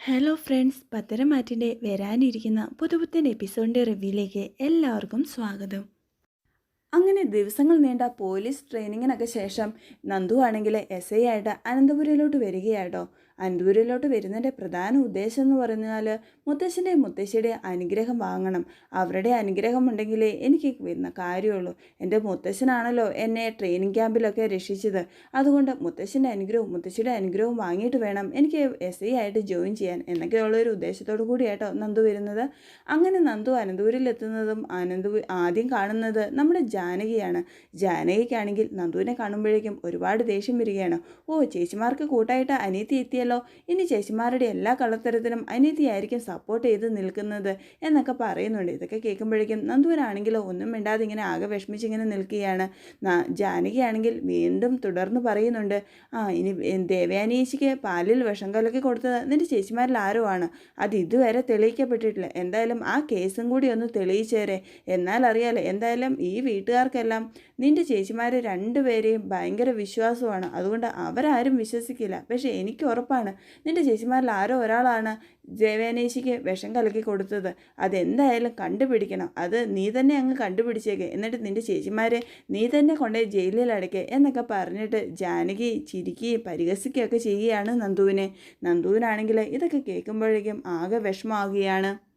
Hello friends പത്തരമാറ്റിന്റെ വരാനിരിക്കുന്ന പുതുപുത്തൻ എപ്പിസോഡിന്റെ റിവ്യൂയിലേക്ക് എല്ലാവർക്കും സ്വാഗതം. അങ്ങനെ ദിവസങ്ങൾ നീണ്ട പോലീസ് ട്രെയിനിങ്ങിനൊക്കെ ശേഷം നന്ദു ആണെങ്കിൽ എസ് ഐ ആയിട്ട് അനന്തപുരയിലോട്ട് വരികയാട്ടോ. അനന്തപുരയിലോട്ട് വരുന്നതിന്റെ പ്രധാന ഉദ്ദേശം എന്ന് പറഞ്ഞാൽ മുത്തശ്ശന്റെ മുത്തശ്ശിയുടെ അനുഗ്രഹം വാങ്ങണം. അവരുടെ അനുഗ്രഹം ഉണ്ടെങ്കിലേ എനിക്ക് വരുന്ന കാര്യമുള്ളൂ. എന്റെ മുത്തശ്ശനാണല്ലോ എന്നെ ട്രെയിനിങ് ക്യാമ്പിലൊക്കെ രക്ഷിച്ചത്. അതുകൊണ്ട് മുത്തശ്ശന്റെ അനുഗ്രഹവും മുത്തശ്ശിയുടെ അനുഗ്രഹവും വാങ്ങിയിട്ട് വേണം എനിക്ക് എസ് ഐ ആയിട്ട് ജോയിൻ ചെയ്യാൻ എന്നൊക്കെയുള്ളൊരു ഉദ്ദേശത്തോടു കൂടിയാട്ടോ നന്ദു വരുന്നത്. അങ്ങനെ നന്ദു അനന്തപുരിലെത്തുന്നതും അനന്ത ആദ്യം കാണുന്നത് നമ്മുടെ ജാനകിയാണ്. ജാനകിക്കാണെങ്കിൽ നന്ദുവിനെ കാണുമ്പോഴേക്കും ഒരുപാട് ദേഷ്യം വരികയാണ്. ഓ ചേച്ചിമാർക്ക് കൂട്ടായിട്ട് അനിയത്തി എത്തിയല്ലോ. ഇനി ചേച്ചിമാരുടെ എല്ലാ കള്ളത്തരത്തിലും അനിയത്തിയായിരിക്കും സപ്പോർട്ട് ചെയ്ത് നിൽക്കുന്നത് എന്നൊക്കെ പറയുന്നുണ്ട്. ഇതൊക്കെ കേൾക്കുമ്പോഴേക്കും നന്ദുവിനാണെങ്കിലോ ഒന്നും മിണ്ടാതെ ഇങ്ങനെ ആകെ വിഷമിച്ചിങ്ങനെ നിൽക്കുകയാണ്. ജാനകിയാണെങ്കിൽ വീണ്ടും തുടർന്ന് പറയുന്നുണ്ട് ആ ഇനി ദേവയാനീശിക്ക് പാലിൽ വിഷം കലക്കി കൊടുത്തത് നിന്റെ ചേച്ചിമാരിൽ ആരോ ആണ്. അത് ഇതുവരെ തെളിയിക്കപ്പെട്ടിട്ടില്ല. എന്തായാലും ആ കേസും കൂടി ഒന്ന് തെളിയിച്ചേരെ. എന്നാൽ അറിയാലോ എന്തായാലും ഈ വീട്ടുകാർക്കെല്ലാം നിന്റെ ചേച്ചിമാർ രണ്ടുപേരെയും ഭയങ്കര വിശ്വാസമാണ്. അതുകൊണ്ട് അവരാരും വിശ്വസിക്കില്ല. പക്ഷേ എനിക്ക് ഉറപ്പാണ് നിന്റെ ചേച്ചിമാരിൽ ആരോ ഒരാളാണ് ദേവേനേശിക്ക് വിഷം കലക്കി കൊടുത്തത്. അതെന്തായാലും കണ്ടുപിടിക്കണം. അത് നീ തന്നെ അങ്ങ് കണ്ടുപിടിച്ചേക്ക്. എന്നിട്ട് നിന്റെ ചേച്ചിമാരെ നീ തന്നെ കൊണ്ടുപോയി ജയിലിൽ അടയ്ക്കുക എന്നൊക്കെ പറഞ്ഞിട്ട് ജാനകി ചിരിക്കുകയും പരിഹസിക്കുകയൊക്കെ ചെയ്യുകയാണ് നന്ദുവിനെ. നന്ദുവിനാണെങ്കിൽ ഇതൊക്കെ കേൾക്കുമ്പോഴേക്കും ആകെ വിഷമമാകുകയാണ്.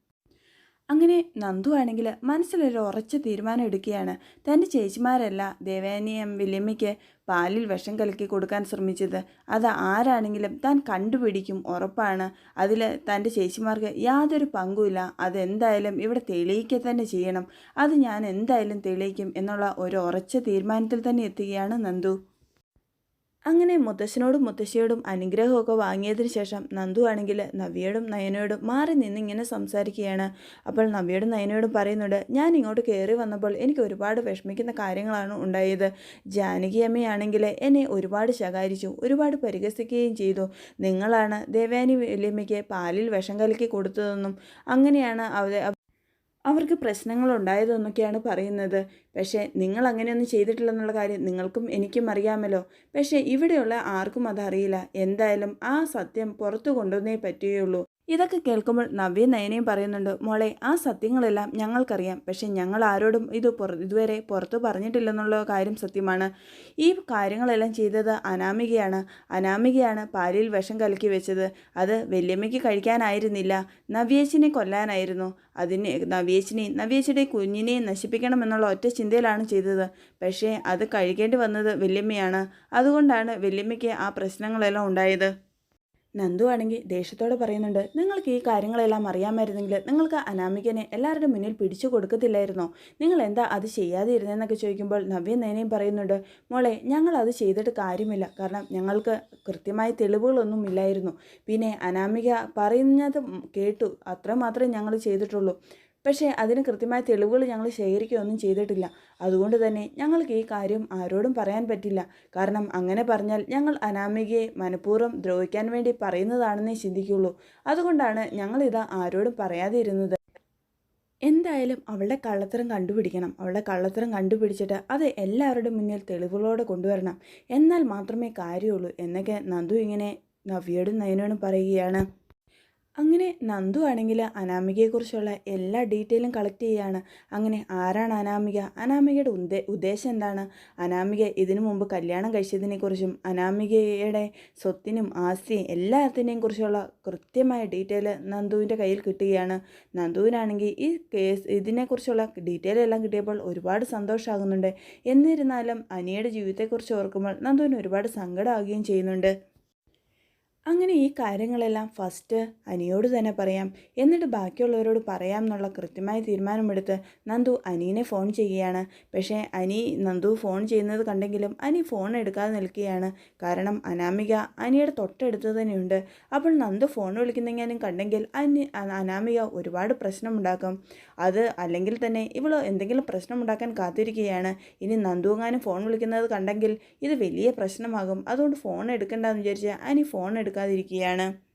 അങ്ങനെ നന്ദു ആണെങ്കിൽ മനസ്സിലൊരു ഉറച്ച തീരുമാനം എടുക്കുകയാണ്. തന്റെ ചേച്ചിമാരല്ല ദേവേനിയം വില്യമ്മയ്ക്ക് പാലിൽ വിഷം കലക്കി കൊടുക്കാൻ ശ്രമിച്ചത്. അത് ആരാണെങ്കിലും താൻ കണ്ടുപിടിക്കും ഉറപ്പാണ്. അതിൽ തന്റെ ചേച്ചിമാർക്ക് യാതൊരു പങ്കുമില്ല. അതെന്തായാലും ഇവിടെ തെളിയിക്കുക തന്നെ ചെയ്യണം. അത് ഞാൻ എന്തായാലും തെളിയിക്കും എന്നുള്ള ഒരു ഉറച്ച തീരുമാനത്തിൽ തന്നെ എത്തുകയാണ് നന്ദു. അങ്ങനെ മുത്തശ്ശനോടും മുത്തശ്ശിയോടും അനുഗ്രഹമൊക്കെ വാങ്ങിയതിന് ശേഷം നന്ദു ആണെങ്കിൽ നവ്യയോടും നയനയോടും മാറി നിന്ന് ഇങ്ങനെ സംസാരിക്കുകയാണ്. അപ്പോൾ നവ്യയോടും നയനയോടും പറയുന്നുണ്ട് ഞാൻ ഇങ്ങോട്ട് കയറി വന്നപ്പോൾ എനിക്ക് ഒരുപാട് വിഷമിക്കുന്ന കാര്യങ്ങളാണ് ഉണ്ടായത്. ജാനകി അമ്മയാണെങ്കിൽ എന്നെ ഒരുപാട് ശകാരിച്ചു ഒരുപാട് പരിഹസിക്കുകയും ചെയ്തു. നിങ്ങളാണ് ദേവയാനി വല്യമ്മയ്ക്ക് പാലിൽ വിഷം കലക്കി കൊടുത്തതെന്നും അങ്ങനെയാണ് അവ അവർക്ക് പ്രശ്നങ്ങൾ പ്രശ്നങ്ങളുണ്ടായതെന്നൊക്കെയാണ് പറയുന്നത്. പക്ഷേ നിങ്ങൾ അങ്ങനെയൊന്നും ചെയ്തിട്ടില്ലെന്നുള്ള കാര്യം നിങ്ങൾക്കും എനിക്കും അറിയാമല്ലോ. പക്ഷേ ഇവിടെയുള്ള ആർക്കും അതറിയില്ല. എന്തായാലും ആ സത്യം പുറത്തു കൊണ്ടുവന്നേ പറ്റുകയുള്ളൂ. ഇതൊക്കെ കേൾക്കുമ്പോൾ നവ്യ നയനയും പറയുന്നുണ്ട് മോളെ ആ സത്യങ്ങളെല്ലാം ഞങ്ങൾക്കറിയാം. പക്ഷേ ഞങ്ങൾ ആരോടും ഇത് ഇതുവരെ പുറത്തു പറഞ്ഞിട്ടില്ലെന്നുള്ള കാര്യം സത്യമാണ്. ഈ കാര്യങ്ങളെല്ലാം ചെയ്തത് അനാമികയാണ്. അനാമികയാണ് പാലിൽ വിഷം കലക്കി വെച്ചത്. അത് വല്യമ്മയ്ക്ക് കഴിക്കാനായിരുന്നില്ല. നവ്യേച്ചിനെ കൊല്ലാനായിരുന്നു. അതിന് നവ്യേച്ചിനെയും നവ്യേച്ചിയുടെ കുഞ്ഞിനെയും നശിപ്പിക്കണമെന്നുള്ള ഒറ്റ ചിന്തയിലാണ് ചെയ്തത്. പക്ഷേ അത് കഴിക്കേണ്ടി വന്നത് വല്യമ്മയാണ്. അതുകൊണ്ടാണ് വല്യമ്മയ്ക്ക് ആ പ്രശ്നങ്ങളെല്ലാം ഉണ്ടായത്. നന്ദു ആണെങ്കിൽ ദേഷ്യത്തോടെ പറയുന്നുണ്ട് നിങ്ങൾക്ക് ഈ കാര്യങ്ങളെല്ലാം അറിയാമായിരുന്നെങ്കിൽ നിങ്ങൾക്ക് അനാമികനെ എല്ലാവരുടെ മുന്നിൽ പിടിച്ചു കൊടുക്കത്തില്ലായിരുന്നോ? നിങ്ങൾ എന്താ അത് ചെയ്യാതെ ഇരുന്നെന്നൊക്കെ ചോദിക്കുമ്പോൾ നവ്യ നേനയും പറയുന്നുണ്ട് മോളെ ഞങ്ങൾ അത് ചെയ്തിട്ട് കാര്യമില്ല. കാരണം ഞങ്ങൾക്ക് കൃത്യമായ തെളിവുകളൊന്നും ഇല്ലായിരുന്നു. പിന്നെ അനാമിക പറയുന്നത് കേട്ടു. അത്രമാത്രമേ ഞങ്ങൾ ചെയ്തിട്ടുള്ളൂ. പക്ഷേ അതിന് കൃത്യമായ തെളിവുകൾ ഞങ്ങൾ ശേഖരിക്കുകയൊന്നും ചെയ്തിട്ടില്ല. അതുകൊണ്ട് തന്നെ ഞങ്ങൾക്ക് ഈ കാര്യം ആരോടും പറയാൻ പറ്റില്ല. കാരണം അങ്ങനെ പറഞ്ഞാൽ ഞങ്ങൾ അനാമികയെ മനഃപൂർവം ദ്രോഹിക്കാൻ വേണ്ടി പറയുന്നതാണെന്നേ ചിന്തിക്കുള്ളൂ. അതുകൊണ്ടാണ് ഞങ്ങളിത് ആരോടും പറയാതെ ഇരുന്നത് എന്തായാലും അവളുടെ കള്ളത്തരം കണ്ടുപിടിക്കണം. അവളുടെ കള്ളത്തരം കണ്ടുപിടിച്ചിട്ട് അത് എല്ലാവരുടെ മുന്നിൽ തെളിവുകളോടെ കൊണ്ടുവരണം. എന്നാൽ മാത്രമേ കാര്യമുള്ളൂ. എന്നൊക്കെ നന്ദു ഇങ്ങനെ നവ്യോടും നയനോടും പറയുകയാണ്. അങ്ങനെ നന്ദു ആണെങ്കിൽ അനാമികയെക്കുറിച്ചുള്ള എല്ലാ ഡീറ്റെയിലും കളക്ട് ചെയ്യുകയാണ് അങ്ങനെ ആരാണ് അനാമിക? അനാമികയുടെ ഉദ്ദേ ഉദ്ദേശം എന്താണ്? അനാമിക ഇതിനു മുമ്പ് കല്യാണം കഴിച്ചതിനെക്കുറിച്ചും അനാമികയുടെ സ്വത്തിനും ആസ്തിയും എല്ലാത്തിനെയും കുറിച്ചുള്ള കൃത്യമായ ഡീറ്റെയിൽ നന്ദുവിന്റെ കയ്യിൽ കിട്ടുകയാണ്. നന്ദുവിനാണെങ്കിൽ ഈ കേസ് ഇതിനെക്കുറിച്ചുള്ള ഡീറ്റെയിൽ എല്ലാം കിട്ടിയപ്പോൾ ഒരുപാട് സന്തോഷമാകുന്നുണ്ട് എന്നിരുന്നാലും അനിയുടെ ജീവിതത്തെക്കുറിച്ച് ഓർക്കുമ്പോൾ നന്ദുവിന് ഒരുപാട് സങ്കടമാകുകയും ചെയ്യുന്നുണ്ട്. അങ്ങനെ ഈ കാര്യങ്ങളെല്ലാം ഫസ്റ്റ് അനിയോട് തന്നെ പറയാം. എന്നിട്ട് ബാക്കിയുള്ളവരോട് പറയാം എന്നുള്ള കൃത്യമായ തീരുമാനമെടുത്ത് നന്ദു അനീനെ ഫോൺ ചെയ്യുകയാണ്. പക്ഷേ അനി നന്ദു ഫോൺ ചെയ്യുന്നത് കണ്ടെങ്കിലും അനി ഫോൺ എടുക്കാതെ നിൽക്കുകയാണ്. കാരണം അനാമിക അനിയുടെ തൊട്ടടുത്ത് തന്നെയുണ്ട്. അപ്പോൾ നന്ദു ഫോൺ വിളിക്കുന്നെങ്കിലും കണ്ടെങ്കിൽ അനി അനാമിക ഒരുപാട് പ്രശ്നമുണ്ടാക്കും. അത് അല്ലെങ്കിൽ തന്നെ ഇവൾ എന്തെങ്കിലും പ്രശ്നമുണ്ടാക്കാൻ കാത്തിരിക്കുകയാണ്. ഇനി നന്ദുങ്ങാനും ഫോൺ വിളിക്കുന്നത് കണ്ടെങ്കിൽ ഇത് വലിയ പ്രശ്നമാകും. അതുകൊണ്ട് ഫോൺ എടുക്കണ്ടെന്ന് വിചാരിച്ച് അനി ഫോൺ എടുക്കാതിരിക്കുകയാണ്.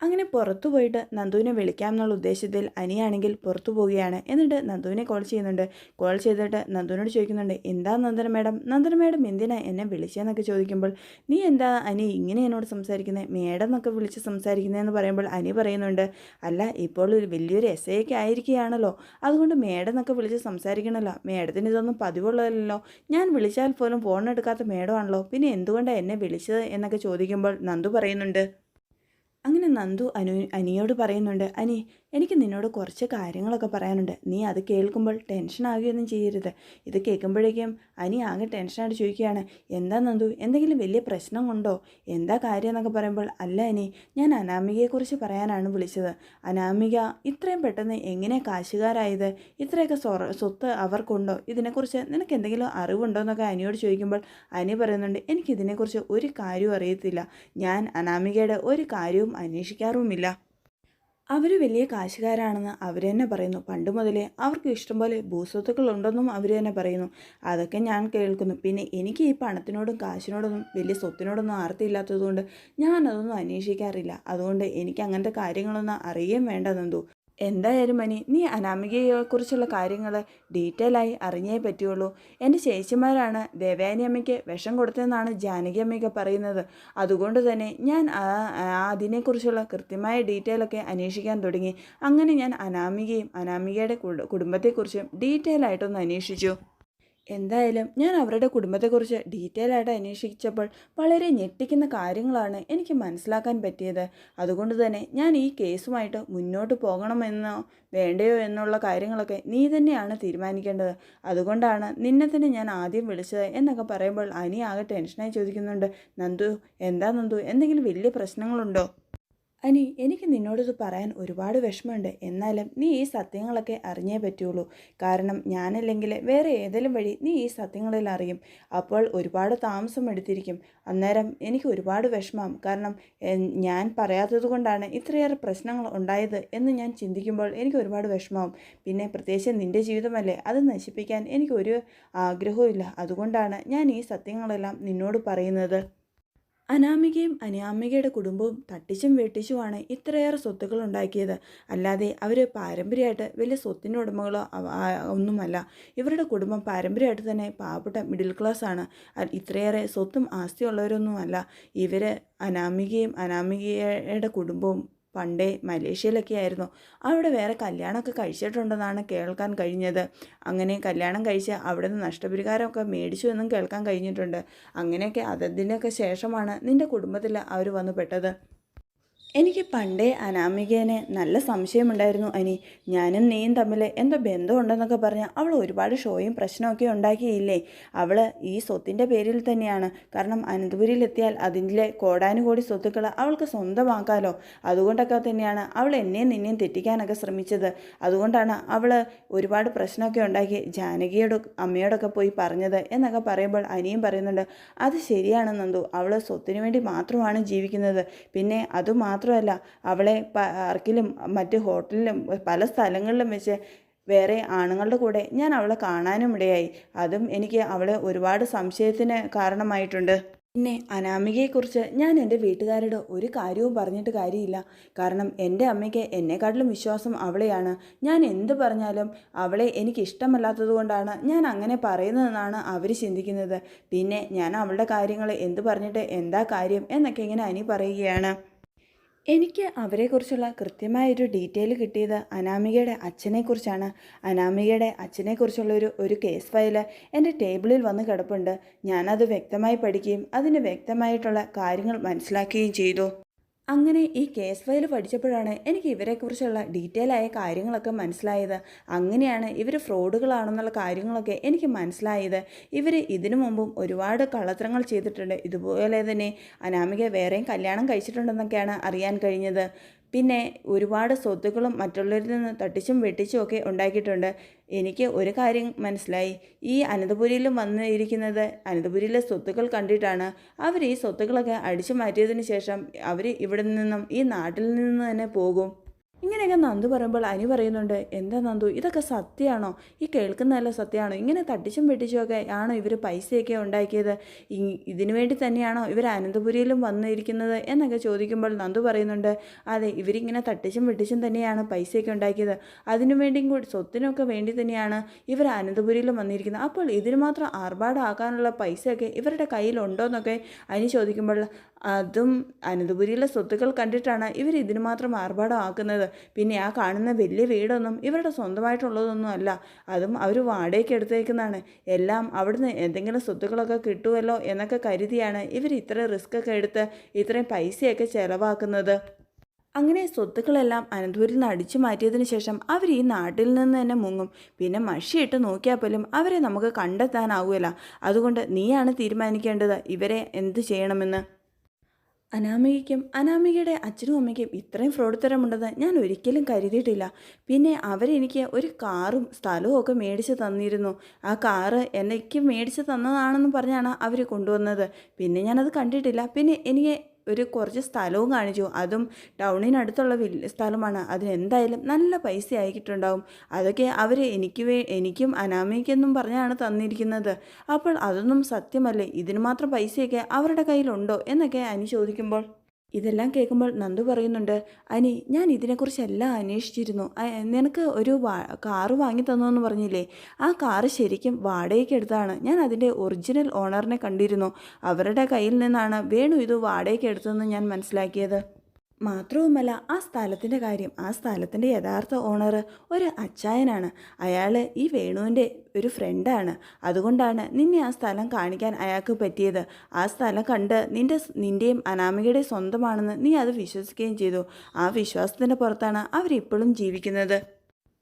അങ്ങനെ പുറത്തു പോയിട്ട് നന്ദുവിനെ വിളിക്കാം എന്നുള്ള ഉദ്ദേശത്തിൽ അനിയാണെങ്കിൽ പുറത്തു പോവുകയാണ്. എന്നിട്ട് നന്ദുവിനെ കോൾ ചെയ്യുന്നുണ്ട്. കോൾ ചെയ്തിട്ട് നന്ദുവിനോട് ചോദിക്കുന്നുണ്ട് എന്താ നന്ദന മേഡം? നന്ദന മേഡം എന്തിനാ എന്നെ വിളിച്ചതെന്നൊക്കെ ചോദിക്കുമ്പോൾ നീ എന്താ അനി ഇങ്ങനെ എന്നോട് സംസാരിക്കുന്നത് മേഡം എന്നൊക്കെ വിളിച്ച് സംസാരിക്കുന്നതെന്ന് പറയുമ്പോൾ അനി പറയുന്നുണ്ട് അല്ല ഇപ്പോൾ ഒരു വലിയൊരു എസ് ഒക്കെ ആയിരിക്കുകയാണല്ലോ. അതുകൊണ്ട് മേഡം എന്നൊക്കെ വിളിച്ച് സംസാരിക്കണമല്ലോ മേഡത്തിന് ഇതൊന്നും പതിവുള്ളതല്ലോ ഞാൻ വിളിച്ചാൽ പോലും ഫോൺ എടുക്കാത്ത മേഡമാണല്ലോ പിന്നെ എന്തുകൊണ്ടാണ് എന്നെ വിളിച്ചത്? എന്നൊക്കെ ചോദിക്കുമ്പോൾ നന്ദു പറയുന്നുണ്ട്. അങ്ങനെ നന്ദു അനു അനിയോട് പറയുന്നുണ്ട് അനി എനിക്ക് നിന്നോട് കുറച്ച് കാര്യങ്ങളൊക്കെ പറയാനുണ്ട്. നീ അത് കേൾക്കുമ്പോൾ ടെൻഷൻ ആകുകയൊന്നും ചെയ്യരുത്. ഇത് കേൾക്കുമ്പോഴേക്കും അനി ആകെ ടെൻഷനായിട്ട് ചോദിക്കുകയാണ്. എന്താ നന്ദു? എന്തെങ്കിലും വലിയ പ്രശ്നം കൊണ്ടോ എന്താ കാര്യം എന്നൊക്കെ പറയുമ്പോൾ അല്ല അനി ഞാൻ അനാമികയെക്കുറിച്ച് പറയാനാണ് വിളിച്ചത്. അനാമിക ഇത്രയും പെട്ടെന്ന് എങ്ങനെ കാശുകാരായത്? ഇത്രയൊക്കെ സ്വത്ത് അവർക്കുണ്ടോ? ഇതിനെക്കുറിച്ച് നിനക്ക് എന്തെങ്കിലും അറിവുണ്ടോ? എന്നൊക്കെ അനിയോട് ചോദിക്കുമ്പോൾ അനി പറയുന്നുണ്ട് എനിക്കിതിനെക്കുറിച്ച് ഒരു കാര്യവും അറിയത്തില്ല. ഞാൻ അനാമികയുടെ ഒരു കാര്യവും അന്വേഷിക്കാറുമില്ല. അവർ വലിയ കാശുകാരാണെന്ന് അവർ തന്നെ പറയുന്നു. പണ്ട് മുതലേ അവർക്ക് ഇഷ്ടംപോലെ ഭൂസ്വത്തുക്കൾ ഉണ്ടെന്നും അവർ തന്നെ പറയുന്നു. അതൊക്കെ ഞാൻ കേൾക്കുന്നു. പിന്നെ എനിക്ക് ഈ പണത്തിനോടും കാശിനോടൊന്നും വലിയ സ്വത്തിനോടൊന്നും ആർത്തിയില്ലാത്തതുകൊണ്ട് ഞാൻ അതൊന്നും അന്വേഷിക്കാറില്ല. അതുകൊണ്ട് എനിക്ക് അങ്ങനത്തെ കാര്യങ്ങളൊന്നും അറിയുകയും വേണ്ട എന്തായാലും മനി നീ അനാമികയെക്കുറിച്ചുള്ള കാര്യങ്ങൾ ഡീറ്റെയിൽ ആയി അറിഞ്ഞേ പറ്റുള്ളൂ. എന്റെ ചേച്ചിമാരാണ് ദേവയാനി അമ്മയ്ക്ക് വിഷം കൊടുത്തതെന്നാണ് ജാനകി അമ്മയ്ക്ക് പറയുന്നത്. അതുകൊണ്ട് തന്നെ ഞാൻ അതിനെക്കുറിച്ചുള്ള കൃത്യമായ ഡീറ്റെയിൽ ഒക്കെ അന്വേഷിക്കാൻ തുടങ്ങി. അങ്ങനെ ഞാൻ അനാമികയും അനാമികയുടെ കുടുംബത്തെക്കുറിച്ചും ഡീറ്റെയിൽ ആയിട്ടൊന്ന് അന്വേഷിച്ചു. എന്തായാലും ഞാൻ അവരുടെ കുടുംബത്തെക്കുറിച്ച് ഡീറ്റെയിൽ ആയിട്ട് അന്വേഷിച്ചപ്പോൾ വളരെ ഞെട്ടിക്കുന്ന കാര്യങ്ങളാണ് എനിക്ക് മനസ്സിലാക്കാൻ പറ്റിയത്. അതുകൊണ്ട് തന്നെ ഞാൻ ഈ കേസുമായിട്ട് മുന്നോട്ട് പോകണമെന്നോ വേണ്ടയോ എന്നുള്ള കാര്യങ്ങളൊക്കെ നീ തന്നെയാണ് തീരുമാനിക്കേണ്ടത്. അതുകൊണ്ടാണ് നിന്നെ തന്നെ ഞാൻ ആദ്യം വിളിച്ചത് എന്നൊക്കെ പറയുമ്പോൾ അനി ആകെ ടെൻഷനായി ചോദിക്കുന്നുണ്ട്. നന്ദു എന്താ നന്ദു? എന്തെങ്കിലും വലിയ പ്രശ്നങ്ങളുണ്ടോ? അനി എനിക്ക് നിന്നോടിത് പറയാൻ ഒരുപാട് വിഷമമുണ്ട്. എന്നാലും നീ ഈ സത്യങ്ങളൊക്കെ അറിഞ്ഞേ പറ്റുള്ളൂ. കാരണം ഞാനല്ലെങ്കിൽ വേറെ ഏതെങ്കിലും വഴി നീ ഈ സത്യങ്ങളിൽ അറിയും. അപ്പോൾ ഒരുപാട് താമസം എടുത്തിരിക്കും. അന്നേരം എനിക്ക് ഒരുപാട് വിഷമം. കാരണം ഞാൻ പറയാത്തത് കൊണ്ടാണ് ഇത്രയേറെ പ്രശ്നങ്ങൾ ഉണ്ടായത് എന്ന് ഞാൻ ചിന്തിക്കുമ്പോൾ എനിക്ക് ഒരുപാട് വിഷമമാവും പിന്നെ പ്രത്യേകിച്ച് നിന്റെ ജീവിതമല്ലേ? അത് നശിപ്പിക്കാൻ എനിക്ക് ഒരു ആഗ്രഹവും അതുകൊണ്ടാണ് ഞാൻ ഈ സത്യങ്ങളെല്ലാം നിന്നോട് പറയുന്നത്. അനാമികയും അനാമികയുടെ കുടുംബവും തട്ടിച്ചും വെട്ടിച്ചുമാണ് ഇത്രയേറെ സ്വത്തുക്കൾ ഉണ്ടാക്കിയത്. അല്ലാതെ അവർ പാരമ്പര്യമായിട്ട് വലിയ സ്വത്തിന്റെ ഉടമകളോ ഒന്നുമല്ല. ഇവരുടെ കുടുംബം പാരമ്പര്യമായിട്ട് തന്നെ പാവപ്പെട്ട മിഡിൽ ക്ലാസ് ആണ്. ഇത്രയേറെ സ്വത്തും ആസ്തിയുള്ളവരൊന്നുമല്ല. ഇവർ അനാമികയും അനാമികയുടെ കുടുംബവും പണ്ടേ മലേഷ്യയിലൊക്കെ ആയിരുന്നു. അവിടെ വേറെ കല്യാണമൊക്കെ കഴിച്ചിട്ടുണ്ടെന്നാണ് കേൾക്കാൻ കഴിഞ്ഞത്. അങ്ങനെ കല്യാണം കഴിച്ച് അവിടെ നിന്ന് നഷ്ടപരിഹാരമൊക്കെ മേടിച്ചു എന്നും കേൾക്കാൻ കഴിഞ്ഞിട്ടുണ്ട്. അങ്ങനെയൊക്കെ അതിനൊക്കെ ശേഷമാണ് നിന്റെ കുടുംബത്തിൽ അവർ വന്നു പെട്ടത്. എനിക്ക് പണ്ടേ അനാമികേനെ നല്ല സംശയമുണ്ടായിരുന്നു അനി. ഞാനും നീയും തമ്മിൽ എന്തോ ബന്ധമുണ്ടെന്നൊക്കെ പറഞ്ഞ് അവൾ ഒരുപാട് ഷോയും പ്രശ്നമൊക്കെ ഉണ്ടാക്കിയില്ലേ? അവൾ ഈ സ്വത്തിന്റെ പേരിൽ തന്നെയാണ്. കാരണം അനന്തപുരിയിലെത്തിയാൽ അതിന്റെ കോടാനുകോടി സ്വത്തുക്കൾ അവൾക്ക് സ്വന്തമാക്കാലോ. അതുകൊണ്ടൊക്കെ തന്നെയാണ് അവൾ എന്നെയും നിന്നെയും തെറ്റിക്കാനൊക്കെ ശ്രമിച്ചത്. അതുകൊണ്ടാണ് അവൾ ഒരുപാട് പ്രശ്നമൊക്കെ ഉണ്ടാക്കി ജാനകിയോട് അമ്മയോടൊക്കെ പോയി പറഞ്ഞത് എന്നൊക്കെ പറയുമ്പോൾ അനിയും പറയുന്നുണ്ട് അത് ശരിയാണ് അവൾ സ്വത്തിന് വേണ്ടി മാത്രമാണ് ജീവിക്കുന്നത്. പിന്നെ അതുമാത്രമല്ല അവളെ പാർക്കിലും മറ്റ് ഹോട്ടലിലും പല സ്ഥലങ്ങളിലും വെച്ച് വേറെ ആണുങ്ങളുടെ കൂടെ ഞാൻ അവളെ കാണാനും ഇടയായി. അതും എനിക്ക് അവളെ ഒരുപാട് സംശയത്തിന് കാരണമായിട്ടുണ്ട്. പിന്നെ അനാമികയെക്കുറിച്ച് ഞാൻ എന്റെ വീട്ടുകാരോട് ഒരു കാര്യവും പറഞ്ഞിട്ട് കാര്യമില്ല. കാരണം എന്റെ അമ്മയ്ക്ക് എന്നെക്കാട്ടിലും വിശ്വാസം അവളെയാണ്. ഞാൻ എന്ത് പറഞ്ഞാലും അവളെ എനിക്ക് ഇഷ്ടമല്ലാത്തത് കൊണ്ടാണ് ഞാൻ അങ്ങനെ പറയുന്നതെന്നാണ് അവർ ചിന്തിക്കുന്നത്. പിന്നെ ഞാൻ അവളുടെ കാര്യങ്ങൾ എന്ത് പറഞ്ഞിട്ട് എന്താ കാര്യം എന്നൊക്കെ ഇങ്ങനെ അനി പറയുകയാണ്. എനിക്ക് അവരെക്കുറിച്ചുള്ള കൃത്യമായൊരു ഡീറ്റെയിൽ കിട്ടിയത് അനാമികയുടെ അച്ഛനെക്കുറിച്ചാണ്. അനാമികയുടെ അച്ഛനെക്കുറിച്ചുള്ളൊരു ഒരു കേസ് ഫയൽ എന്റെ ടേബിളിൽ വന്ന് കിടപ്പുണ്ട്. ഞാനത് വ്യക്തമായി പഠിക്കുകയും അതിന് വ്യക്തമായിട്ടുള്ള കാര്യങ്ങൾ മനസ്സിലാക്കുകയും ചെയ്തു. അങ്ങനെ ഈ കേസ് ഫയൽ പഠിച്ചപ്പോഴാണ് എനിക്ക് ഇവരെക്കുറിച്ചുള്ള ഡീറ്റെയിൽ ആയ കാര്യങ്ങളൊക്കെ മനസ്സിലായത്. അങ്ങനെയാണ് ഇവർ ഫ്രോഡുകളാണെന്നുള്ള കാര്യങ്ങളൊക്കെ എനിക്ക് മനസ്സിലായത്. ഇവർ ഇതിനു മുമ്പും ഒരുപാട് കള്ളത്തരങ്ങൾ ചെയ്തിട്ടുണ്ട്. ഇതുപോലെ തന്നെ അനാമിക വേറെയും കല്യാണം കഴിച്ചിട്ടുണ്ടെന്നൊക്കെയാണ് അറിയാൻ കഴിഞ്ഞത്. പിന്നെ ഒരുപാട് സ്വത്തുക്കളും മറ്റുള്ളവരിൽ നിന്ന് തട്ടിച്ചും വെട്ടിച്ചും ഒക്കെ ഉണ്ടാക്കിയിട്ടുണ്ട്. എനിക്ക് ഒരു കാര്യം മനസ്സിലായി. ഈ അനന്തപുരിയിലും വന്നിരിക്കുന്നത് അനന്തപുരിയിലെ സ്വത്തുക്കൾ കണ്ടിട്ടാണ്. അവർ ഈ സ്വത്തുക്കളൊക്കെ അടിച്ചു മാറ്റിയതിന് ശേഷം അവർ ഇവിടെ നിന്നും ഈ നാട്ടിൽ നിന്ന് തന്നെ പോകും. ഇങ്ങനെയൊക്കെ നന്ദു പറയുമ്പോൾ അനി പറയുന്നുണ്ട് എന്താ നന്ദു? ഇതൊക്കെ സത്യമാണോ? ഈ കേൾക്കുന്നതല്ല സത്യമാണോ? ഇങ്ങനെ തട്ടിച്ചും വെട്ടിച്ചും ഒക്കെ ആണോ ഇവർ പൈസയൊക്കെ ഉണ്ടാക്കിയത്? ഇതിനു വേണ്ടി തന്നെയാണോ ഇവർ അനന്തപുരിയിലും വന്നിരിക്കുന്നത്? എന്നൊക്കെ ചോദിക്കുമ്പോൾ നന്ദു പറയുന്നുണ്ട് അതെ ഇവരിങ്ങനെ തട്ടിച്ചും വെട്ടിച്ചും തന്നെയാണ് പൈസയൊക്കെ ഉണ്ടാക്കിയത്. അതിനു വേണ്ടിയും കൂടി സ്വത്തിനൊക്കെ വേണ്ടി തന്നെയാണ് ഇവർ അനന്തപുരിയിലും വന്നിരിക്കുന്നത്. അപ്പോൾ ഇതിന് മാത്രം ആർഭാടാക്കാനുള്ള പൈസയൊക്കെ ഇവരുടെ കയ്യിലുണ്ടോ എന്നൊക്കെ അനി ചോദിക്കുമ്പോൾ അതും അനന്തപുരിയിലെ സ്വത്തുക്കൾ കണ്ടിട്ടാണ് ഇവർ ഇതിന് മാത്രം ആർഭാടമാക്കുന്നത്. പിന്നെ ആ കാണുന്ന വലിയ വീടൊന്നും ഇവരുടെ സ്വന്തമായിട്ടുള്ളതൊന്നും അല്ല അതും അവർ വാടകയ്ക്ക് എടുത്തേക്കുന്നതാണ്. എല്ലാം അവിടുന്ന് എന്തെങ്കിലും സ്വത്തുക്കളൊക്കെ കിട്ടുമല്ലോ എന്നൊക്കെ കരുതിയാണ് ഇവർ ഇത്ര റിസ്ക് ഒക്കെ എടുത്ത് ഇത്രയും പൈസയൊക്കെ ചിലവാക്കുന്നത്. അങ്ങനെ സ്വത്തുക്കളെല്ലാം അനന്തപുരിൽ നിന്ന് അടിച്ചു മാറ്റിയതിന് ശേഷം അവർ ഈ നാട്ടിൽ നിന്ന് തന്നെ മുങ്ങും. പിന്നെ മഷിയിട്ട് നോക്കിയാൽ പോലും അവരെ നമുക്ക് കണ്ടെത്താനാവുകയില്ല അതുകൊണ്ട് നീയാണ് തീരുമാനിക്കേണ്ടത് ഇവരെ എന്ത് ചെയ്യണമെന്ന്. അനാമികയ്ക്കും അനാമികയുടെ അച്ഛനും അമ്മയ്ക്കും ഇത്രയും ഫ്രോഡ് തരമുണ്ടെന്ന് ഞാൻ ഒരിക്കലും കരുതിയിട്ടില്ല. പിന്നെ അവരെനിക്ക് ഒരു കാറും സ്ഥലവും ഒക്കെ മേടിച്ച് തന്നിരുന്നു. ആ കാറ് എനിക്ക് മേടിച്ച് തന്നതാണെന്ന് പറഞ്ഞാണ് അവർ കൊണ്ടുവന്നത്. പിന്നെ ഞാനത് കണ്ടിട്ടില്ല. പിന്നെ എനിക്ക് ഒരു കുറച്ച് സ്ഥലവും കാണിച്ചു. അതും ടൗണിനടുത്തുള്ള വലിയ സ്ഥലമാണ്. അതിനെന്തായാലും നല്ല പൈസ ആയിക്കിട്ടുണ്ടാവും അതൊക്കെ അവർ എനിക്ക് എനിക്കും അനാമിക്കെന്നും പറഞ്ഞാണ് തന്നിരിക്കുന്നത്. അപ്പോൾ അതൊന്നും സത്യമല്ലേ? ഇതിന് മാത്രം പൈസയൊക്കെ അവരുടെ കയ്യിലുണ്ടോ? എന്നൊക്കെ അനി ചോദിക്കുമ്പോൾ ഇതെല്ലാം കേൾക്കുമ്പോൾ നന്ദു പറയുന്നുണ്ട് അനി ഞാൻ ഇതിനെക്കുറിച്ചെല്ലാം അന്വേഷിച്ചിരുന്നു. നിനക്ക് ഒരു കാറ് വാങ്ങി തന്നു പറഞ്ഞില്ലേ? ആ കാറ് ശരിക്കും വാടകയ്ക്ക് എടുത്താണ്. ഞാൻ അതിന്റെ ഒറിജിനൽ ഓണറിനെ കണ്ടിരുന്നു. അവരുടെ കയ്യിൽ നിന്നാണ് വേണു ഇത് വാടകയ്ക്ക് എടുത്തതെന്ന് ഞാൻ മനസ്സിലാക്കിയത്. മാത്രവുമല്ല ആ സ്ഥലത്തിന്റെ കാര്യം ആ സ്ഥലത്തിന്റെ യഥാർത്ഥ ഓണർ ഒരു അച്ചായനാണ്. അയാൾ ഈ വേണുവിന്റെ ഒരു ഫ്രണ്ടാണ് അതുകൊണ്ടാണ് നിന്നെ ആ സ്ഥലം കാണിക്കാൻ അയാൾക്ക് പറ്റിയത്. ആ സ്ഥലം കണ്ട് നിന്റെ നിന്റെയും അനാമികയുടെയും സ്വന്തമാണെന്ന് നീ അത് വിശ്വസിക്കുകയും ചെയ്തു. ആ വിശ്വാസത്തിന്റെ പുറത്താണ് അവരിപ്പോഴും ജീവിക്കുന്നത്.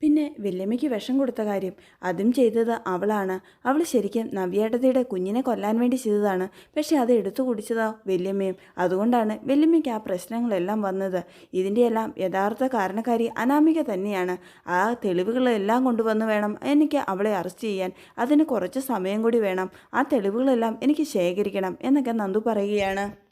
പിന്നെ വല്യമ്മയ്ക്ക് വിഷം കൊടുത്ത കാര്യം. അതും ചെയ്തത് അവളാണ്. അവൾ ശരിക്കും നവ്യേട്ടതയുടെ കുഞ്ഞിനെ കൊല്ലാൻ വേണ്ടി ചെയ്തതാണ്. പക്ഷേ അത് എടുത്തു കുടിച്ചതോ വല്യമ്മയും അതുകൊണ്ടാണ് വല്യമ്മയ്ക്ക് ആ പ്രശ്നങ്ങളെല്ലാം വന്നത്. ഇതിന്റെയെല്ലാം യഥാർത്ഥ കാരണക്കാരി അനാമിക തന്നെയാണ്. ആ തെളിവുകളെല്ലാം കൊണ്ടുവന്ന് വേണം എനിക്ക് അവളെ അറസ്റ്റ് ചെയ്യാൻ. അതിന് കുറച്ച് സമയം കൂടി വേണം. ആ തെളിവുകളെല്ലാം എനിക്ക് ശേഖരിക്കണം എന്നൊക്കെ നന്ദു പറയുകയാണ്.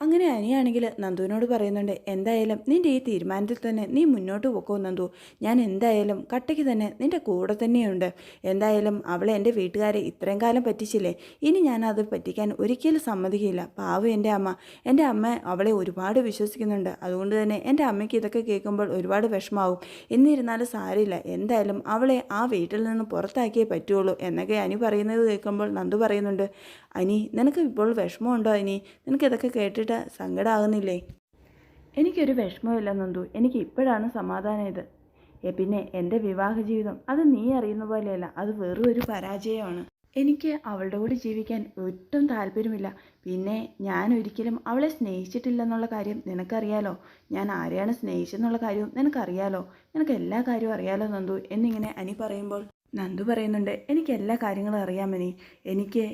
അങ്ങനെ അനിയാണെങ്കിൽ നന്ദുവിനോട് പറയുന്നുണ്ട് എന്തായാലും നിന്റെ ഈ തീരുമാനത്തിൽ തന്നെ നീ മുന്നോട്ട് പോക്കോ നന്ദു. ഞാൻ എന്തായാലും കട്ടയ്ക്ക് തന്നെ നിന്റെ കൂടെ തന്നെയുണ്ട്. എന്തായാലും അവളെ എന്റെ വീട്ടുകാരെ ഇത്രയും കാലം പറ്റിച്ചില്ലേ? ഇനി ഞാൻ അത് പറ്റിക്കാൻ ഒരിക്കലും സമ്മതിക്കില്ല. പാവ് എന്റെ അമ്മ. എന്റെ അമ്മ അവളെ ഒരുപാട് വിശ്വസിക്കുന്നുണ്ട്. അതുകൊണ്ട് തന്നെ എന്റെ അമ്മയ്ക്ക് ഇതൊക്കെ കേൾക്കുമ്പോൾ ഒരുപാട് വിഷമാവും എന്നിരുന്നാലും സാരമില്ല. എന്തായാലും അവളെ ആ വീട്ടിൽ നിന്ന് പുറത്താക്കിയേ പറ്റുള്ളൂ എന്നൊക്കെ അനി പറയുന്നത് കേൾക്കുമ്പോൾ നന്ദു പറയുന്നുണ്ട് അനി നിനക്ക് ഇപ്പോൾ വിഷമമുണ്ടോ അനി നിനക്ക് ഇതൊക്കെ കേട്ടിട്ട് സങ്കടമാകുന്നില്ലേ എനിക്കൊരു വിഷമമില്ല നന്ദു. എനിക്ക് ഇപ്പോഴാണ് സമാധാനം ഏ പിന്നെ എന്റെ വിവാഹ ജീവിതം അത് നീ അറിയുന്ന പോലെയല്ല അത് വെറും ഒരു പരാജയമാണ്. എനിക്ക് അവളുടെ കൂടെ ജീവിക്കാൻ ഒട്ടും താല്പര്യമില്ല. പിന്നെ ഞാൻ ഒരിക്കലും അവളെ സ്നേഹിച്ചിട്ടില്ലെന്നുള്ള കാര്യം നിനക്കറിയാലോ? ഞാൻ ആരെയാണ് സ്നേഹിച്ചെന്നുള്ള കാര്യവും നിനക്കറിയാലോ? നിനക്ക് എല്ലാ കാര്യവും അറിയാലോ നന്ദു? എന്നിങ്ങനെ അനി പറയുമ്പോൾ നന്ദു പറയുന്നുണ്ട് എനിക്ക് എല്ലാ കാര്യങ്ങളും അറിയാമനി എനിക്ക്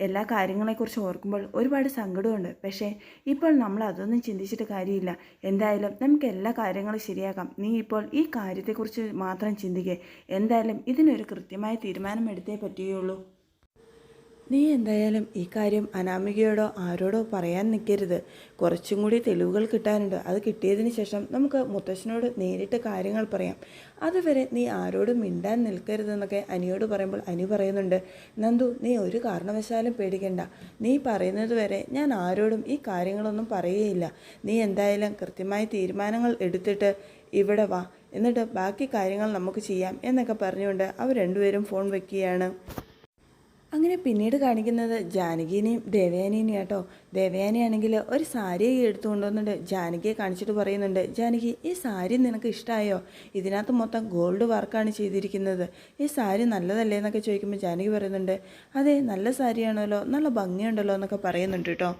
എല്ലാ കാര്യങ്ങളെക്കുറിച്ച് ഓർക്കുമ്പോൾ ഒരുപാട് സങ്കടമുണ്ട്. പക്ഷേ ഇപ്പോൾ നമ്മൾ അതൊന്നും ചിന്തിച്ചിട്ട് കാര്യമില്ല. എന്തായാലും നമുക്ക് എല്ലാ കാര്യങ്ങളും ശരിയാക്കാം. നീ ഇപ്പോൾ ഈ കാര്യത്തെക്കുറിച്ച് മാത്രം ചിന്തിക്കുക എന്തായാലും ഇതിനൊരു കൃത്യമായ തീരുമാനം എടുത്തേ പറ്റുകയുള്ളൂ. നീ എന്തായാലും ഈ കാര്യം അനാമികയോടോ ആരോടോ പറയാൻ നിൽക്കരുത്. കുറച്ചും കൂടി തെളിവുകൾ കിട്ടാനുണ്ട്. അത് കിട്ടിയതിന് ശേഷം നമുക്ക് മുത്തശ്ശനോട് നേരിട്ട് കാര്യങ്ങൾ പറയാം. അതുവരെ നീ ആരോടും മിണ്ടാൻ നിൽക്കരുതെന്നൊക്കെ അനിയോട് പറയുമ്പോൾ അനി പറയുന്നുണ്ട്. നന്ദു നീ ഒരു കാരണവശാലും പേടിക്കണ്ട. നീ പറയുന്നത് വരെ ഞാൻ ആരോടും ഈ കാര്യങ്ങളൊന്നും പറയുകയില്ല. നീ എന്തായാലും കൃത്യമായ തീരുമാനങ്ങൾ എടുത്തിട്ട് ഇവിടെ വാ. എന്നിട്ട് ബാക്കി കാര്യങ്ങൾ നമുക്ക് ചെയ്യാം എന്നൊക്കെ പറഞ്ഞുകൊണ്ട് അവർ രണ്ടുപേരും ഫോൺ വെക്കുകയാണ്. അങ്ങനെ പിന്നീട് കാണിക്കുന്നത് ജാനകിനെയും ദേവയാനിയും കേട്ടോ ദേവയാനിയാണെങ്കിൽ ഒരു സാരി എടുത്തു കൊണ്ടുവന്നിട്ട് ജാനകിയെ കാണിച്ചിട്ട് പറയുന്നുണ്ട് ജാനകി ഈ സാരി നിനക്ക് ഇഷ്ടമായോ ഇതിനകത്ത് മൊത്തം ഗോൾഡ് വർക്കാണ് ചെയ്തിരിക്കുന്നത്. ഈ സാരി നല്ലതല്ലേ എന്നൊക്കെ ചോദിക്കുമ്പോൾ ജാനകി പറയുന്നുണ്ട് അതെ നല്ല സാരിയാണല്ലോ നല്ല ഭംഗിയുണ്ടല്ലോ എന്നൊക്കെ പറയുന്നുണ്ട് കേട്ടോ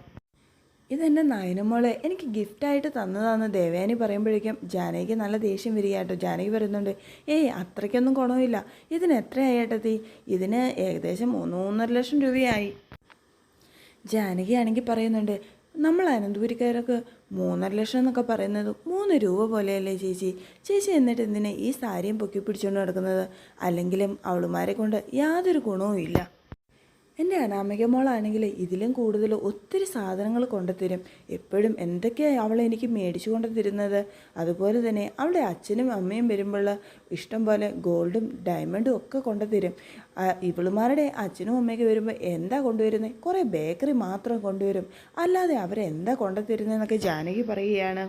ഇതെന്റെ നയനമോളെ എനിക്ക് ഗിഫ്റ്റായിട്ട് തന്നതാണെന്ന് ദേവയാനി പറയുമ്പോഴേക്കും ജാനകിക്ക് നല്ല ദേഷ്യം വരിക കേട്ടോ ജാനകി പറയുന്നുണ്ട് ഏയ് അത്രയ്ക്കൊന്നും ഗുണമില്ല. ഇതിന് എത്രയായിട്ടത്തി ഇതിന് ഏകദേശം മൂന്ന് മൂന്നര ലക്ഷം രൂപയായി. ജാനകി ആണെങ്കിൽ പറയുന്നുണ്ട് നമ്മൾ അനന്തപുരിക്കാരൊക്കെ മൂന്നര ലക്ഷം എന്നൊക്കെ പറയുന്നത് മൂന്ന് രൂപ പോലെയല്ലേ ചേച്ചി. ചേച്ചി എന്നിട്ട് എന്തിനാ ഈ സാരിയും പൊക്കി പിടിച്ചുകൊണ്ട് നടക്കുന്നത്? അല്ലെങ്കിലും അവളുമാരെ കൊണ്ട് യാതൊരു ഗുണവും ഇല്ല. എന്റെ അനാമിക മോളാണെങ്കിൽ ഇതിലും കൂടുതൽ ഒത്തിരി സാധനങ്ങൾ കൊണ്ടുതരും. എപ്പോഴും എന്തൊക്കെയാണ് അവൾ എനിക്ക് മേടിച്ചു കൊണ്ടു തരുന്നത് അതുപോലെ തന്നെ അവളുടെ അച്ഛനും അമ്മയും വരുമ്പോൾ ഇഷ്ടം പോലെ ഗോൾഡും ഡയമണ്ടും ഒക്കെ കൊണ്ടു തരും ഇവളുമാരുടെ അച്ഛനും അമ്മയൊക്കെ വരുമ്പോൾ എന്താ കൊണ്ടുവരുന്നത് കുറേ ബേക്കറി മാത്രം കൊണ്ടുവരും. അല്ലാതെ അവരെന്താ കൊണ്ടുതരുന്നതെന്നൊക്കെ ജാനകി പറയുകയാണ്.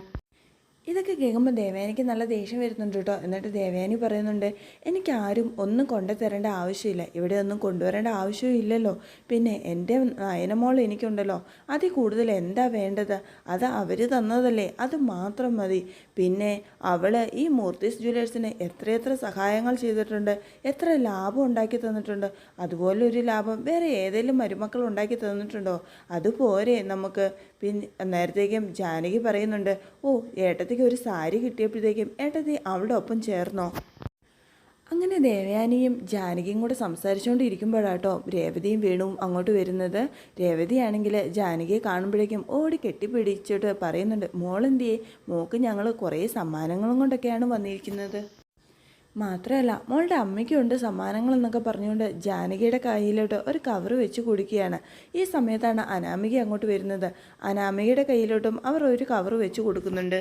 ഇതൊക്കെ കേൾക്കുമ്പോൾ ദേവയാനിക്ക് നല്ല ദേഷ്യം വരുന്നുണ്ട് കേട്ടോ എന്നിട്ട് ദേവയാനി പറയുന്നുണ്ട് എനിക്ക് ആരും ഒന്നും കൊണ്ടു തരേണ്ട ആവശ്യമില്ല. ഇവിടെ ഒന്നും കൊണ്ടുവരേണ്ട ആവശ്യവും ഇല്ലല്ലോ. പിന്നെ എന്റെ നയനമോൾ എനിക്കുണ്ടല്ലോ. അതിൽ കൂടുതൽ എന്താ വേണ്ടത്? അത് അവർ തന്നതല്ലേ. അത് മാത്രം മതി. പിന്നെ അവൾ ഈ മൂർത്തീസ് ജ്വല്ലേഴ്സിന് എത്രയെത്ര സഹായങ്ങൾ ചെയ്തിട്ടുണ്ട്. എത്ര ലാഭം ഉണ്ടാക്കി തന്നിട്ടുണ്ട്. അതുപോലെ ഒരു ലാഭം വേറെ ഏതെങ്കിലും മരുമക്കൾ ഉണ്ടാക്കി തന്നിട്ടുണ്ടോ? അതുപോരെ നമുക്ക്. പിന്നെ നേരത്തേക്കും ജാനകി പറയുന്നുണ്ട് ഓ ഏട്ടത്തേക്ക് ഒരു സാരി കിട്ടിയപ്പോഴത്തേക്കും ഏട്ടത്തി അവളുടെ ഒപ്പം ചേർന്നോ? അങ്ങനെ ദേവയാനിയും ജാനകിയും കൂടെ സംസാരിച്ചുകൊണ്ടിരിക്കുമ്പോഴാട്ടോ രേവതിയും വേണുവും അങ്ങോട്ട് വരുന്നത്. രേവതിയാണെങ്കിൽ ജാനകിയെ കാണുമ്പോഴേക്കും ഓടി കെട്ടിപ്പിടിച്ചിട്ട് പറയുന്നുണ്ട് മോളെന്തിയെ മോക്ക് ഞങ്ങൾ കുറേ സമ്മാനങ്ങളും കൊണ്ടൊക്കെയാണ് വന്നിരിക്കുന്നത്. മാത്രമല്ല മോളുടെ അമ്മയ്ക്കുണ്ട് സമ്മാനങ്ങൾ എന്നൊക്കെ പറഞ്ഞുകൊണ്ട് ജാനകിയുടെ കയ്യിലോട്ട് ഒരു കവർ വെച്ച് കൊടുക്കുകയാണ്. ഈ സമയത്താണ് അനാമിക അങ്ങോട്ട് വരുന്നത്. അനാമികയുടെ കയ്യിലോട്ടും അവർ ഒരു കവർ വെച്ച് കൊടുക്കുന്നുണ്ട്.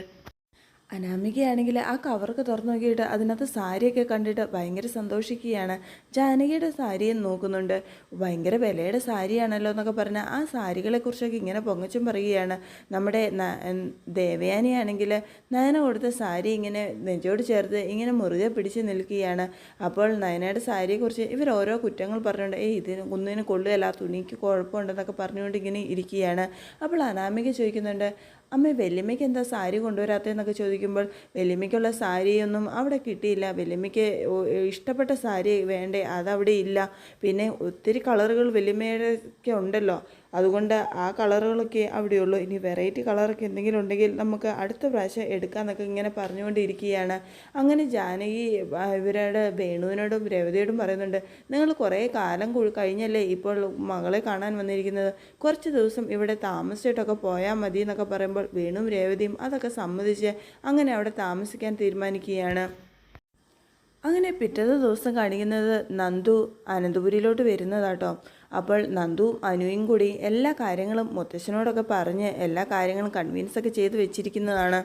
അനാമികയാണെങ്കിൽ ആ കവറൊക്കെ തുറന്നു നോക്കിയിട്ട് അതിനകത്ത് സാരിയൊക്കെ കണ്ടിട്ട് ഭയങ്കര സന്തോഷിക്കുകയാണ്. ജാനകിയുടെ സാരിയും നോക്കുന്നുണ്ട്. ഭയങ്കര വിലയുടെ സാരിയാണല്ലോ എന്നൊക്കെ പറഞ്ഞ് ആ സാരികളെക്കുറിച്ചൊക്കെ ഇങ്ങനെ പൊങ്ങച്ചും പറയുകയാണ്. നമ്മുടെ ദേവയാനിയാണെങ്കിൽ നയന കൊടുത്ത സാരി ഇങ്ങനെ നെഞ്ചോട് ചേർത്ത് ഇങ്ങനെ മുറുകെ പിടിച്ച് നിൽക്കുകയാണ്. അപ്പോൾ നയനയുടെ സാരിയെക്കുറിച്ച് ഇവർ ഓരോ കുറ്റങ്ങൾ പറഞ്ഞുകൊണ്ട് ഏയ് ഇതിന് ഒന്നിനും കൊള്ളുകയല്ല തുണിക്ക് കുഴപ്പമുണ്ടെന്നൊക്കെ പറഞ്ഞുകൊണ്ട് ഇങ്ങനെ ഇരിക്കുകയാണ്. അപ്പോൾ അനാമിക ചോദിക്കുന്നുണ്ട് അമ്മ വല്യമ്മയ്ക്ക് എന്താ സാരി കൊണ്ടുവരാത്തതെന്നൊക്കെ ചോദിക്കുമ്പോൾ വല്യമ്മയ്ക്കുള്ള സാരിയൊന്നും അവിടെ കിട്ടിയില്ല. വല്യമ്മയ്ക്ക് ഇഷ്ടപ്പെട്ട സാരി വേണ്ടേ അതവിടെ ഇല്ല. പിന്നെ ഒത്തിരി കളറുകൾ വല്യമ്മയുടെ ഒക്കെ ഉണ്ടല്ലോ. അതുകൊണ്ട് ആ കളറുകളൊക്കെ അവിടെയുള്ളൂ. ഇനി വെറൈറ്റി കളറൊക്കെ എന്തെങ്കിലും ഉണ്ടെങ്കിൽ നമുക്ക് അടുത്ത പ്രാവശ്യം എടുക്കാമെന്നൊക്കെ ഇങ്ങനെ പറഞ്ഞുകൊണ്ടിരിക്കുകയാണ്. അങ്ങനെ ജാനകി ഇവരുടെ വേണുവിനോടും രേവതിയോടും പറയുന്നുണ്ട് നിങ്ങൾ കുറേ കാലം കഴിഞ്ഞല്ലേ ഇപ്പോൾ മകളെ കാണാൻ വന്നിരിക്കുന്നത്? കുറച്ച് ദിവസം ഇവിടെ താമസിച്ചിട്ടൊക്കെ പോയാൽ മതി എന്നൊക്കെ പറയുമ്പോൾ വേണുവും രേവതിയും അതൊക്കെ സമ്മതിച്ച് അങ്ങനെ അവിടെ താമസിക്കാൻ തീരുമാനിക്കുകയാണ്. അങ്ങനെ പിറ്റത്തെ ദിവസം കാണിക്കുന്നത് നന്ദു അനന്തപുരിയിലോട്ട് വരുന്നതാട്ടോ. അപ്പോൾ നന്ദുവും അനുവും കൂടി എല്ലാ കാര്യങ്ങളും മുത്തശ്ശനോടൊക്കെ പറഞ്ഞ് എല്ലാ കാര്യങ്ങളും കൺവിൻസ് ഒക്കെ ചെയ്ത് വെച്ചിരിക്കുന്നതാണ്.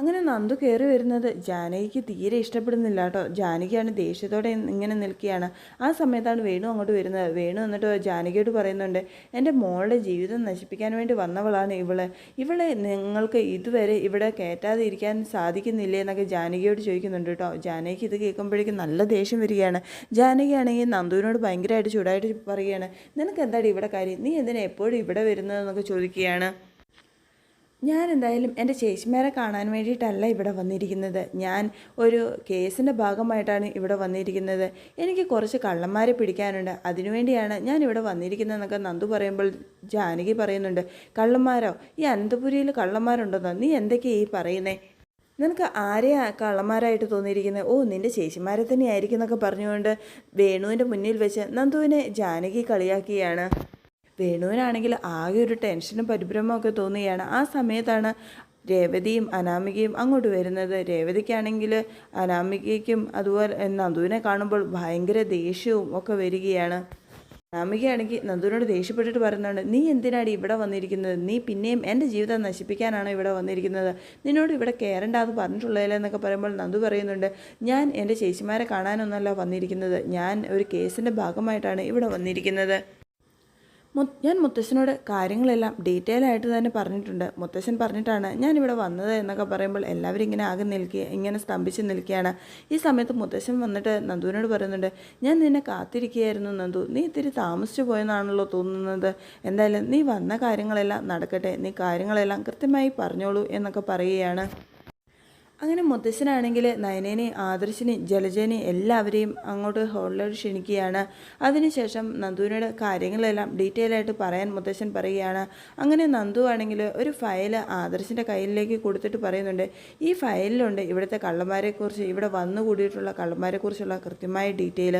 അങ്ങനെ നന്ദു കയറി വരുന്നത് ജാനകിക്ക് തീരെ ഇഷ്ടപ്പെടുന്നില്ല കേട്ടോ. ജാനകിയാണ് ദേഷ്യത്തോടെ ഇങ്ങനെ നിൽക്കുകയാണ്. ആ സമയത്താണ് വേണു അങ്ങോട്ട് വരുന്നത്. വേണു എന്നിട്ട് ജാനകിയോട് പറയുന്നുണ്ട് എന്റെ മോളുടെ ജീവിതം നശിപ്പിക്കാൻ വേണ്ടി വന്നവളാണ് ഇവൾ. ഇവളെ നിങ്ങൾക്ക് ഇതുവരെ ഇവിടെ കയറ്റാതെ ഇരിക്കാൻ സാധിക്കുന്നില്ലേ? എന്നൊക്കെ ജാനകിയോട് ചോദിക്കുന്നുണ്ട് കേട്ടോ. ജാനകിക്ക് ഇത് കേൾക്കുമ്പോഴേക്കും നല്ല ദേഷ്യം വരികയാണ്. ജാനകിയാണെങ്കിൽ നന്ദുവിനോട് ഭയങ്കരമായിട്ട് ചൂടായിട്ട് പറയുകയാണ് നിനക്ക് എന്താണ് ഇവിടെ കാര്യം? നീ എന്തിനാ എപ്പോഴും ഇവിടെ വരുന്നതെന്നൊക്കെ ചോദിക്കുകയാണ്. ഞാൻ എന്തായാലും എന്റെ ചേച്ചിമാരെ കാണാൻ വേണ്ടിയിട്ടല്ല ഇവിടെ വന്നിരിക്കുന്നത്. ഞാൻ ഒരു കേസിന്റെ ഭാഗമായിട്ടാണ് ഇവിടെ വന്നിരിക്കുന്നത്. എനിക്ക് കുറച്ച് കള്ളന്മാരെ പിടിക്കാനുണ്ട്. അതിനുവേണ്ടിയാണ് ഞാൻ ഇവിടെ വന്നിരിക്കുന്നതെന്നൊക്കെ നന്ദു പറയുമ്പോൾ ജാനകി പറയുന്നുണ്ട്. കള്ളന്മാരോ? ഈ അനന്തപുരിയിൽ കള്ളന്മാരുണ്ടെന്നോ? നീ എന്തൊക്കെയാ ഈ പറയുന്നേ? നിനക്ക് ആരെയാ കള്ളന്മാരായിട്ട് തോന്നിയിരിക്കുന്നത്? ഓ നിന്റെ ചേച്ചിമാരെ തന്നെയായിരിക്കും എന്നൊക്കെ പറഞ്ഞുകൊണ്ട് വേണുവിന്റെ മുന്നിൽ വെച്ച് നന്ദുവിനെ ജാനകി കളിയാക്കിയാണ് വേണുവിനാണെങ്കിൽ ആകെ ഒരു ടെൻഷനും പരിഭ്രമവും ഒക്കെ തോന്നുകയാണ്. ആ സമയത്താണ് രേവതിയും അനാമികയും അങ്ങോട്ട് വരുന്നത്. രേവതിക്കാണെങ്കിൽ അനാമികയ്ക്കും അതുപോലെ നന്ദുവിനെ കാണുമ്പോൾ ഭയങ്കര ദേഷ്യവും ഒക്കെ വരികയാണ്. അനാമികയാണെങ്കിൽ നന്ദുവിനോട് ദേഷ്യപ്പെട്ടിട്ട് പറയുന്നുണ്ട് നീ എന്തിനാണ് ഇവിടെ വന്നിരിക്കുന്നത്? നീ പിന്നെയും എന്റെ ജീവിതം നശിപ്പിക്കാനാണോ ഇവിടെ വന്നിരിക്കുന്നത്? നിന്നോട് ഇവിടെ കയറേണ്ടാന്ന് പറഞ്ഞിട്ടുള്ളതല്ലേ? എന്നൊക്കെ പറയുമ്പോൾ നന്ദു പറയുന്നുണ്ട് ഞാൻ എന്റെ ചേച്ചിമാരെ കാണാനൊന്നല്ല വന്നിരിക്കുന്നത്. ഞാൻ ഒരു കേസിന്റെ ഭാഗമായിട്ടാണ് ഇവിടെ വന്നിരിക്കുന്നത്. ഞാൻ മുത്തശ്ശനോട് കാര്യങ്ങളെല്ലാം ഡീറ്റെയിൽ ആയിട്ട് തന്നെ പറഞ്ഞിട്ടുണ്ട്. മുത്തശ്ശൻ പറഞ്ഞിട്ടാണ് ഞാൻ ഇവിടെ വന്നത് എന്നൊക്കെ പറയുമ്പോൾ എല്ലാവരും ഇങ്ങനെ ആകെ നിൽക്കുക ഇങ്ങനെ സ്തംഭിച്ച് നിൽക്കുകയാണ്. ഈ സമയത്ത് മുത്തശ്ശൻ വന്നിട്ട് നന്ദുവിനോട് പറയുന്നുണ്ട് ഞാൻ നിന്നെ കാത്തിരിക്കുകയായിരുന്നു നന്ദു. നീ ഇത്തിരി താമസിച്ചു പോയെന്നാണല്ലോ തോന്നുന്നത്. എന്തായാലും നീ വന്ന കാര്യങ്ങളെല്ലാം നടക്കട്ടെ. നീ കാര്യങ്ങളെല്ലാം കൃത്യമായി പറഞ്ഞോളൂ എന്നൊക്കെ പറയുകയാണ്. അങ്ങനെ മുത്തശ്ശനാണെങ്കിൽ നയനേനെ ആദർശിനെ ജലജേനെ എല്ലാവരെയും അങ്ങോട്ട് ഹോളിലോട്ട് ക്ഷണിക്കുകയാണ്. അതിനുശേഷം നന്ദുവിനോട് കാര്യങ്ങളെല്ലാം ഡീറ്റെയിൽ ആയിട്ട് പറയാൻ മുത്തശ്ശൻ പറയുകയാണ്. അങ്ങനെ നന്ദു ആണെങ്കിൽ ഒരു ഫയൽ ആദർശിന്റെ കയ്യിലേക്ക് കൊടുത്തിട്ട് പറയുന്നുണ്ട്. ഈ ഫയലിലുണ്ട് ഇവിടുത്തെ കള്ളന്മാരെക്കുറിച്ച് ഇവിടെ വന്നു കൂടിയിട്ടുള്ള കള്ളന്മാരെക്കുറിച്ചുള്ള കൃത്യമായ ഡീറ്റെയിൽ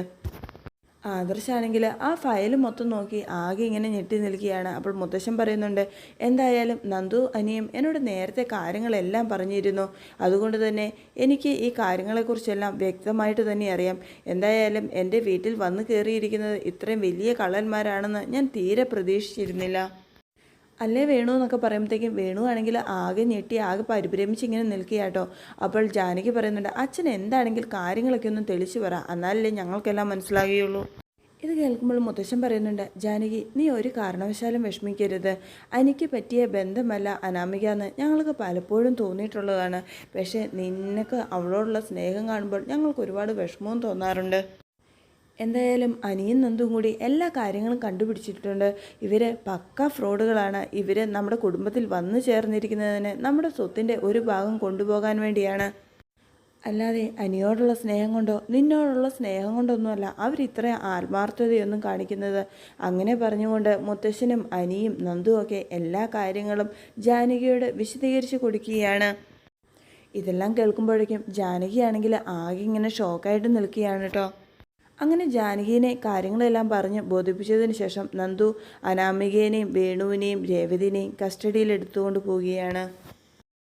ആദർശാണെങ്കിൽ ആ ഫയൽ മൊത്തം നോക്കി ആകെ ഇങ്ങനെ ഞെട്ടി നിൽക്കുകയാണ്. അപ്പോൾ മുത്തശ്ശൻ പറയുന്നുണ്ട് എന്തായാലും നന്ദു അനിയും എന്നോട് നേരത്തെ കാര്യങ്ങളെല്ലാം പറഞ്ഞിരുന്നു. അതുകൊണ്ട് തന്നെ എനിക്ക് ഈ കാര്യങ്ങളെക്കുറിച്ചെല്ലാം വ്യക്തമായിട്ട് തന്നെ അറിയാം. എന്തായാലും എന്റെ വീട്ടിൽ വന്നു കയറിയിരിക്കുന്നത് ഇത്രയും വലിയ കള്ളന്മാരാണെന്ന് ഞാൻ തീരെ പ്രതീക്ഷിച്ചിരുന്നില്ല. അല്ലേ വേണു എന്നൊക്കെ പറയുമ്പോഴത്തേക്കും വേണു ആണെങ്കിൽ ആകെ ഞെട്ടി ആകെ പരിഭ്രമിച്ച് ഇങ്ങനെ നിൽക്കുകയാട്ടോ അപ്പോൾ ജാനകി പറയുന്നുണ്ട് അച്ഛൻ എന്താണെങ്കിൽ കാര്യങ്ങളൊക്കെ ഒന്ന് തെളിച്ചു പറ എന്നാലല്ലേ ഞങ്ങൾക്കെല്ലാം മനസ്സിലാകുകയുള്ളൂ. ഇത് കേൾക്കുമ്പോൾ മുത്തശ്ശൻ പറയുന്നുണ്ട് ജാനകി നീ ഒരു കാരണവശാലും വിഷമിക്കരുത്. എനിക്ക് പറ്റിയ ബന്ധമല്ല അനാമിക എന്ന് ഞങ്ങൾക്ക് പലപ്പോഴും തോന്നിയിട്ടുള്ളതാണ്. പക്ഷേ നിനക്ക് അവളോടുള്ള സ്നേഹം കാണുമ്പോൾ ഞങ്ങൾക്ക് ഒരുപാട് വിഷമവും തോന്നാറുണ്ട്. എന്തായാലും അനിയും നന്ദും കൂടി എല്ലാ കാര്യങ്ങളും കണ്ടുപിടിച്ചിട്ടുണ്ട്. ഇവർ പക്ക ഫ്രോഡുകളാണ്. ഇവർ നമ്മുടെ കുടുംബത്തിൽ വന്നു ചേർന്നിരിക്കുന്നതിന് നമ്മുടെ സ്വത്തിന്റെ ഒരു ഭാഗം കൊണ്ടുപോകാൻ വേണ്ടിയാണ്. അല്ലാതെ അനിയോടുള്ള സ്നേഹം കൊണ്ടോ നിന്നോടുള്ള സ്നേഹം കൊണ്ടൊന്നുമല്ല അവർ ഇത്ര ആത്മാർത്ഥതയൊന്നും കാണിക്കുന്നത്. അങ്ങനെ പറഞ്ഞുകൊണ്ട് മുത്തശ്ശനും അനിയും നന്ദുവൊക്കെ എല്ലാ കാര്യങ്ങളും ജാനകിയോട് വിശദീകരിച്ച് കൊടുക്കുകയാണ്. ഇതെല്ലാം കേൾക്കുമ്പോഴേക്കും ജാനകിയാണെങ്കിൽ ആകെ ഇങ്ങനെ ഷോക്കായിട്ട് നിൽക്കുകയാണ് കേട്ടോ. അങ്ങനെ ജാനകീനെ കാര്യങ്ങളെല്ലാം പറഞ്ഞ് ബോധിപ്പിച്ചതിന് ശേഷം നന്ദു അനാമികേനെയും വേണുവിനെയും രേവതിനെയും കസ്റ്റഡിയിൽ എടുത്തുകൊണ്ട് പോവുകയാണ്.